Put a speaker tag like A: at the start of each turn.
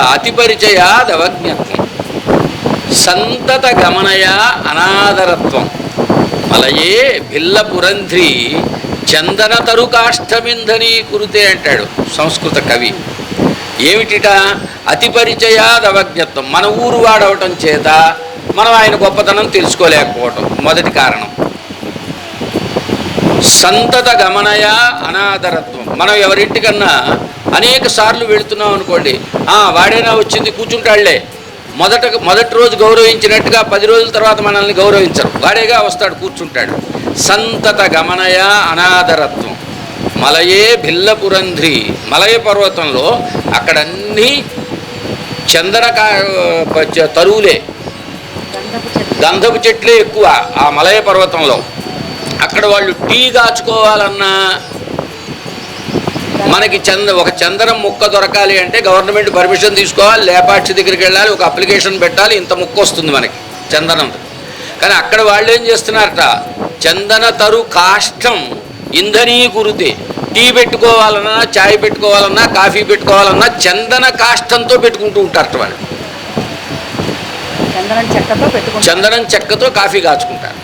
A: అతిపరిచయాదవజ్ఞత్వం సంతత గమనయా అనాదరత్వం. మలయే భిల్ల పురంధ్రి చందన తరుకాష్టమింధని కురితే అంటాడు సంస్కృత కవి. ఏమిటిట? అతిపరిచయాదవజ్ఞత్వం మన ఊరు వాడవటం చేత మనం ఆయన గొప్పతనం తెలుసుకోలేకపోవటం. మొదటి కారణం. సంతత గమనయ అనాదరత్వం. మనం ఎవరింటికన్నా అనేక సార్లు వెళుతున్నాం అనుకోండి "ఆ, వాడేనా వచ్చింది కూర్చుంటాళ్ళే మొదట మొదటి రోజు గౌరవించినట్టుగా పది రోజుల తర్వాత మనల్ని గౌరవించరు. వాడేగా వస్తాడు కూర్చుంటాడు. సంతత గమనయ అనాదరత్వం. మలయే భిల్లపురంధ్రి. మలయ పర్వతంలో అక్కడన్నీ చందన తరువులే. గంధపు చెట్లే ఎక్కువ ఆ మలయ పర్వతంలో. అక్కడ వాళ్ళు టీ కాచుకోవాలన్నా మనకి చంద ఒక చందనం ముక్క దొరకాలి అంటే గవర్నమెంట్ పర్మిషన్ తీసుకోవాలి లేపాక్షి దగ్గరికి వెళ్ళాలి ఒక అప్లికేషన్ పెట్టాలి ఇంత ముక్క వస్తుంది మనకి చందనం. కానీ అక్కడ వాళ్ళు ఏం చేస్తున్నారట? చందన తరు కాష్టం ఇంధనీ కురితే టీ పెట్టుకోవాలన్నా చాయ్ పెట్టుకోవాలన్నా కాఫీ పెట్టుకోవాలన్నా చందన కాష్టంతో పెట్టుకుంటూ ఉంటారట వాళ్ళు.
B: చందనం చెక్కతో పెట్టుకుంటారు.
A: చందనం చెక్కతో కాఫీ కాచుకుంటారు.